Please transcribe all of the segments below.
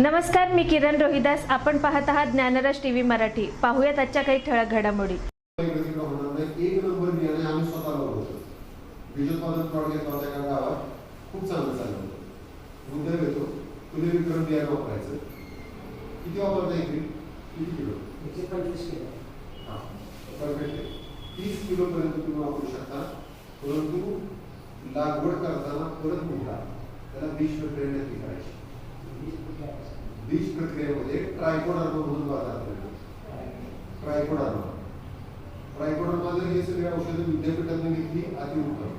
नमस्कार मी किरण रोहिदास. आपण पाहत आहात ज्ञानराज टीव्ही मराठी. पाहूयात आजच्या काही ठळक घडामोडी. एक नंबर निर्णय आम्ही स्वतः प्लॉट घेतला होता एका गावात खूप चांगलं चाललं होतं येतो. तुले विक्रम बियाणं वापरायचं किती वापरता एकरी किती किलो एकशे पंचवीस किलो? परफेक्ट तीस किलो पर्यंत तुम्ही वापरू शकता. परंतु लागवड करताना परत मुद्दा त्याला बीज प्रक्रिया नक्की करायची. बीज प्रक्रियेमध्ये ट्रायकोडर्मा म्हणून बाजार ट्रायकोडर्मा ट्रायकोडर्मा जर हे सगळे औषधं विद्यापीठातून घेतली अतिउत्तम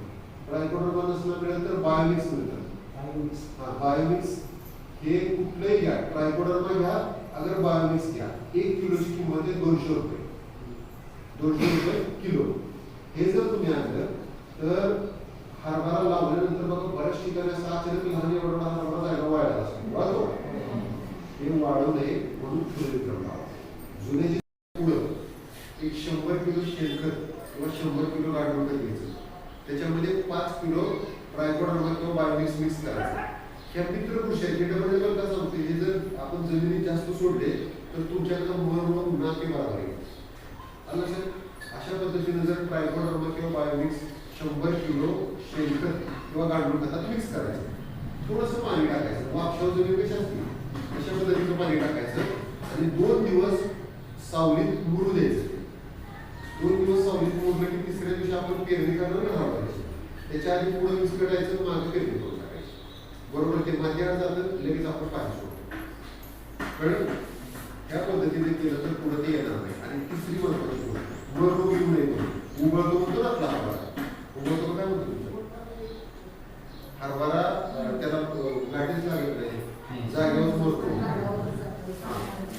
ट्रायकोडर्मा नसलं मिळेल तर बायोमिक्स मिळतं आणि वीस हा बायोमिक्स हे कुठलंही घ्या. ट्रायकोडर्मा घ्या अगर बायोमिक्स घ्या. एक किलोची किंमत आहे दोनशे रुपये. दोनशे रुपये किलो. हे जर तुम्ही आणलं तर हरभरा लावल्यानंतर बघा बऱ्याच ठिकाणी असं अचानक लहान एवढा हरभरा जायला वाढला असतो वाढतो हे। वाढू नये म्हणून फुले लावा जुने जे पुढं एक शंभर किलो शेणखत किंवा शंभर किलो गाडून घ्यायचं त्याच्यामध्ये पाच किलो ट्रायकोडर्मा किंवा बायोमिक्स मिक्स करायचं। ह्या मित्र कृषी आहेत हे डबल म्हणजे डबल हे जर आपण जमिनीत जास्त सोडले तर तुमच्याकडे मर म्हणून नाके बरोबर आलं अशा पद्धतीने जर ट्रायकोडर्मा किंवा बायोमिक्स शंभर किलो शेणखत किंवा गांडूळ खतात मिक्स करायचं. थोडंसं पाणी टाकायचं. वापशावर जमीन कशी अशा पद्धतीचं पाणी टाकायचं. आणि दोन दिवस सावलीत मुरू द्यायचं. दोन दिवस सावलीत मुरलं की म्हणजे तिसऱ्या दिवशी आपण पेरणी करणार ना त्याच्या आधी पुढं मिक्स करायचं मागे पेरणी करून टाकायची. बरोबर ते माती जातं लगेच आपण पाहिजे सोडतो. कळलं? पद्धतीने केलं तर पुढे ते येणार नाही. आणि तिसरी महत्वाची गोष्ट मुळ रोग येऊ नये म्हणून उघडतो म्हणतो आपला हवा उघडतो काय म्हणतो तुमचं? हरभरा त्याला गाठीच लागत नाही. जागेवर मरतो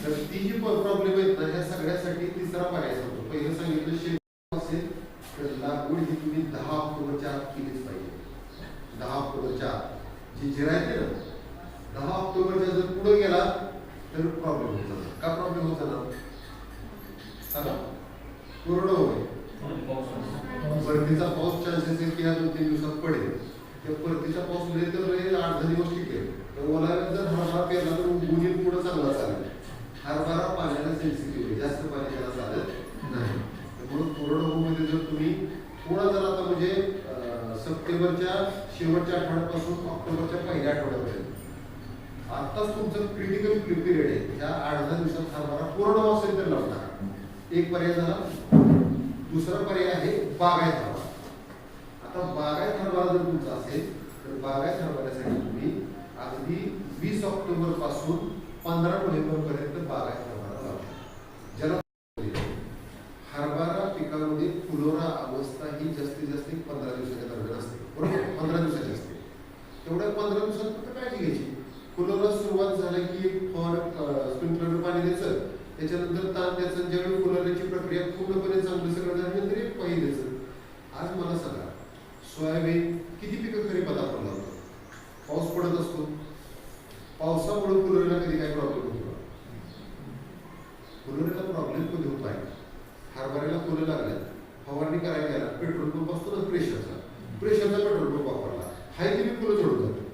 तर ती जी प्रॉब्लेम आहेत ना ह्या सगळ्यासाठी तिसरा पर्याय सांगतो. पहिलं सांगितलं शेत असेल तर लागवड ही तुम्ही दहा ऑक्टोबरच्या आत केलीच पाहिजे. दहा ऑक्टोबरच्या आत. जी जिरायते ना दहा ऑक्टोबरच्या जर पुढे गेला तर प्रॉब्लेम होत जाणार. का प्रॉब्लेम होत जाणार? सांगा. कोरडं होय परतीचा पाऊस चान्सेस आहे की या दोन तीन दिवसात पडेल. त्या परतीचा पाऊस लय तर आठ दहा दिवस टिकेल. तर ओलाव्यात जर हरभरा पेरला तर उगवून पुढे चांगला चालेल. हरभरा पाण्याला सेन्सिटिव्ह आहे. जास्त पाणी त्याला चालत नाही. म्हणून कोरडवाहूमध्ये जर तुम्ही थोडा जर आता म्हणजे सप्टेंबरच्या शेवटच्या आठवड्यापासून ऑक्टोबरच्या पहिल्या आठवड्यापर्यंत. आताच तुमचं क्रिटिकल पिरियड आहे. त्या आठ दहा दिवसात हरभरा कोरडवाहू असेल तर लावणार एक पर्याय झाला. दुसरा पर्याय आहे बागायत हरभरा आता बागायत हरभरा जर तुमचा असेल तर बागायत हरभऱ्यासाठी तुम्ही अगदी वीस ऑक्टोबरपासून पंधरा नोव्हेंबर पर्यंत बागायत हरभरा लावता ज्याला हरभरा पिकामध्ये फुलोरा अवस्था ही जास्तीत जास्त पंधरा दिवसाच्या दरम्यान असते. बरोबर? पंधरा दिवसाची असते. तेवढ्या पंधरा दिवसात फक्त काळजी घ्यायची. फुलोरा सुरुवात झाली की एक फॉर स्प्रिंकलर पाणी द्यायचं त्याच्यानंतर ताण द्यायचं ज्यावेळी फुलवण्याची प्रक्रिया पूर्णपणे चांगली सगळं झाल्यानंतर एक पाणी द्यायचं आज मला सांगा सोयाबीन किती पिकं खरीपात आपण लावतो पाऊस पडत असतो. पावसामुळे फुलवण्याला कधी काही प्रॉब्लेम होतो फुलवण्याला प्रॉब्लेम कधी होत आहे हरभऱ्याला फुलं लागल्यात. फवारणी करायला गेला पेट्रोल पंप असतो ना प्रेशरचा. प्रेशरचा पेट्रोल पंप वापरला. हाय की फुलं चढून जातो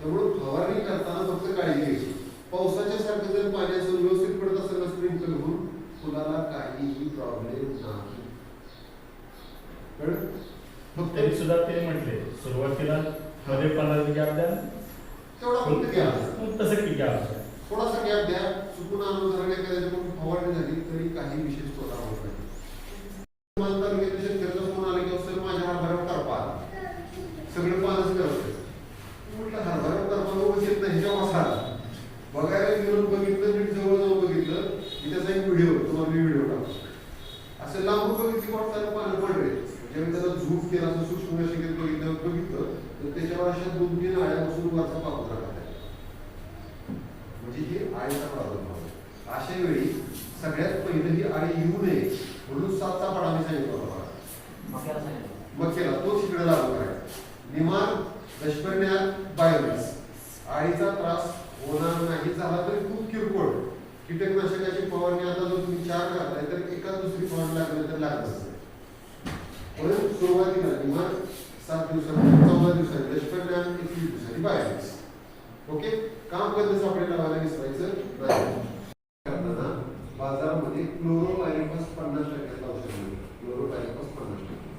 त्यामुळे फवारणी करताना फक्त काळजी घ्यायची पावसाच्या सारखं जर पाण्याचं व्यवस्थित पडत असेल ना स्प्रिंकल होऊन फुलाला काहीही प्रॉब्लेम नाही कळलं? फक्त तरी सुद्धा ते म्हटले सुरुवातीला मध्ये पंधरा गॅप द्या. तेवढा फक्त घ्या मग तसं की गॅप थोडासा गॅप द्या. चुकून काही करायचं पण फवारणी झाली तरी काही विशेष तोटा होत नाही. माझ्या तालुक्यातल्या शेतकऱ्याचा फोन आला की "अहो, सर माझ्या हरभऱ्यावर करपा. आला." सगळं पानच करत म्हटलं हरभऱ्यावर करपा लोक येत नाही ह्याच्या वासा आला बघायला गेलो बघितलं मी जवळ जाऊन बघितलं. की त्याचा एक व्हिडिओ तुम्हाला मी व्हिडिओ टाकतो. असं लांबून बघितली वाटताना पानं पडले. ज्यावेळी त्याचा झूप केला असं सूक्ष्म शिकत बघितलं बघितलं तर त्याच्यावर अशा दोन तीन आळ्या बसून वरचा पापुद्रा टाकायचा म्हणजे ही प्रॉब्लेम होतो अशा वेळी सगळ्यात पहिलं ही आळी येऊ नये म्हणून सातचा पाडा मी सांगितलं. मग केला तोच इकडे लागू करायचा निमान दशपर्ण्यात बायोमिक्स आळीचा त्रास होणार नाही झाला तरी खूप किरकोळ. कीटकनाशकाची फवारणी आता जर तुम्ही चार करताय तर एका दुसरी फवारणी लागली तर लागत असते पण सुरुवातीला निमान सात दिवसांनी चौदा दिवसांनी दशपर्ण्यात एकवीस दिवसांनी बायोमिक्स ओके काम कधी सापडे लावायला विसरायचं नाही करताना बाजारामध्ये क्लोरोपायरिफॉस पन्नास टक्क्याचं औषध मिळतं क्लोरोपायरिफॉस पन्नास टक्के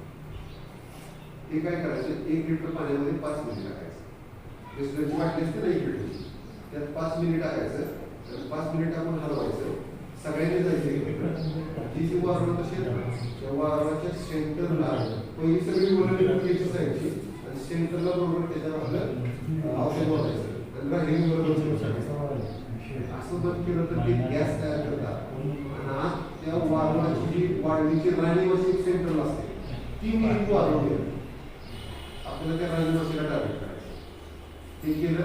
ते काय करायचं एक लिटर पाण्यामध्ये पाच मिनिट टाकायचं बिस्लरीची बाटली असते ना एक लिटरची त्यात पाच मिनिट टाकायचं तर पाच मिनिट टाकून हलवायचं सगळ्यांनी जायचं एकत्र जी जी वारवत असेल त्या वारवाच्या सेंटरला पहिली सगळी वरली घ्यायची जायची आणि सेंटरला बरोबर त्याच्या आपलं औषध वापरायचं आणि राहिली बरोबर असं बंद केलं तर ते गॅस तयार करतात. आणि आज त्या वारवाची जी वाढणीची राणीवासी सेंटरला असते ती मी वाढवली आपल्याला त्या राणीवासीला टार्गेट करायचं. ते केलं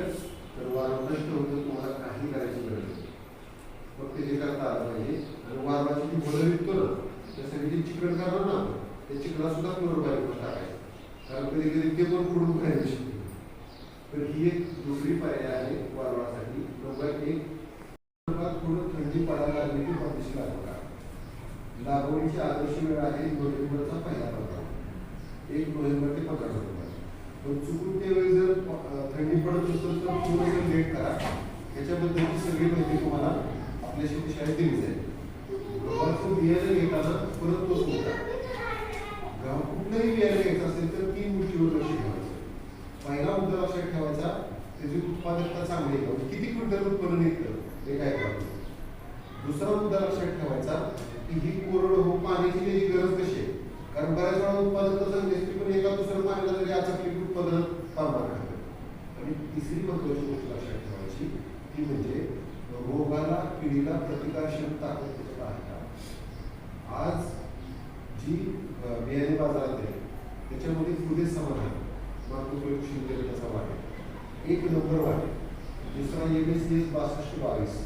तर वारं नष्ट होतं तुम्हाला काही करायची गरज नाही फक्त जे करता आलं पाहिजे आणि वारवाची जी बोलं विकतो ना त्यासाठी जे चिकन करणार ना त्या चिकला सुद्धा क्लोरोबायरिफॉस टाकायचं. कारण कधी कधी ते पण पुढून करायला शकते तर ही एक दुसरी पर्याय आहे वारवासाठी. नंबर एक विदर्भात थोडं थंडी पडायला लागली की परदेशी लागतात लागवडीची आदर्श वेळ आहे नोव्हेंबरचा पहिला प्रकार एक नोव्हेंबर ते पंधरा नोव्हेंबर. पण चुकून त्यावेळी जर थंडी पडत असेल तर थोडंसं लेट करा. याच्याबद्दलची सगळी माहिती तुम्हाला Birleşmiş Milletler'imize. Bakın bir yere मातृ शिंदे त्याचा वाटे एक नंबर वाटे दुसरा एकवीस एस बासष्ट बावीस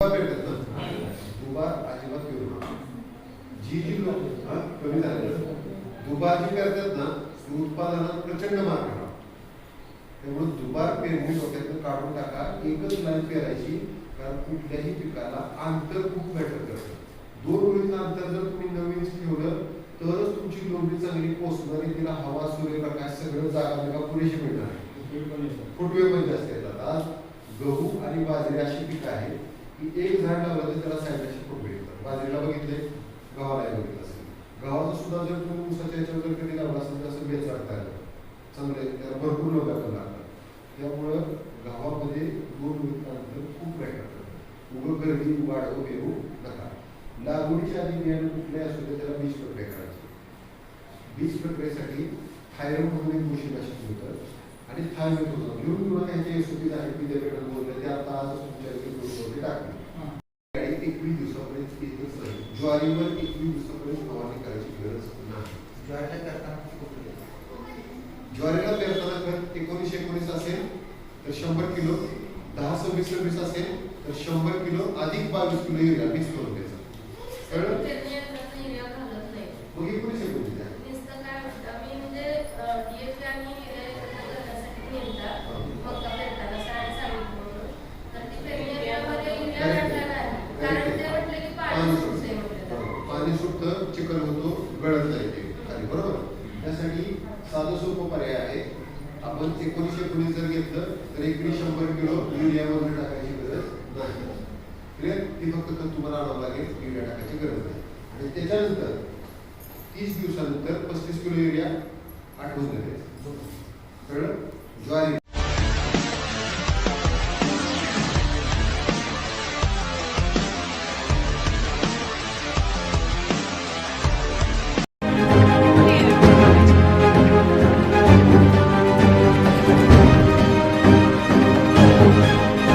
दुबार ना दुबार अजिबात करू नका जी जी लोक कमी झाले दुबार जी करतात ना उत्पादनात प्रचंड मार करा त्यामुळे दुबार पेरणी डोक्यातून काढून टाका एकच लाईन पेरायची कारण कुठल्याही पिकाला अंतर खूप मॅटर करतं दोन ओळीचं अंतर जर तुम्ही नवीन ठेवलं तरच तुमची लोंढी चांगली पोचणारी तिला हवा सूर्यप्रकाश सगळं जागा जागा पुरेशी मिळणार. फुटवे पण जास्त येतात. आज गहू आणि बाजरी अशी पिकं आहेत की एक झाड लावलं तर त्याला साईडला फुटवे येतात. बाजरीला बघितले गव्हाला बघितलं असेल. गव्हाचं सुद्धा जर तुम्ही उसाच्या याच्यावर कधी लावला असेल तर असं बेच वाटता चांगले त्याला भरपूर लोक लागतात. त्यामुळं गावामध्ये दोन अंतर खूप मॅटर करतं उगं गर्दी वाढव घेऊ नका लागवडीच्या आधी बियाणं कुठले असू दे त्याला बीज प्रक्रिया करायची. बीज प्रक्रियेसाठी थायरॉइड म्हणून एक गोष्ट अशी मिळतं आणि थायरॉइड होतं. घेऊन घेऊन त्यांचे एसओपी आहेत विद्यापीठात बोलले ते आता आजच तुमच्या ग्रुपवरती टाकले. एकवीस दिवसापर्यंत नाही ज्वारीवर एकवीस दिवसापर्यंत फवारणी करायची गरज नाही. ज्वारीला पेरताना खत एकोणीसशे एकोणीस असेल तर शंभर किलो. दहा सव्वीस सव्वीस असेल तर शंभर किलो. अधिक बावीस किलो युरिया मिक्स करून चिखल होतो गळत खाली बरोबर त्यासाठी साधं सोपं पर्याय आहे आपण एकोणीसशे एकोणीस जर घेतलं तर एकरी शंभर किलो युरिया वगैरे टाकायची गरज नाही क्लिअर ती फक्त खत तुम्हाला आणावं लागेल युरिया टाकायची गरज नाही. आणि त्याच्यानंतर तीस दिवसानंतर पस्तीस किलो युरिया आठवून देते कळलं? ज्वारी.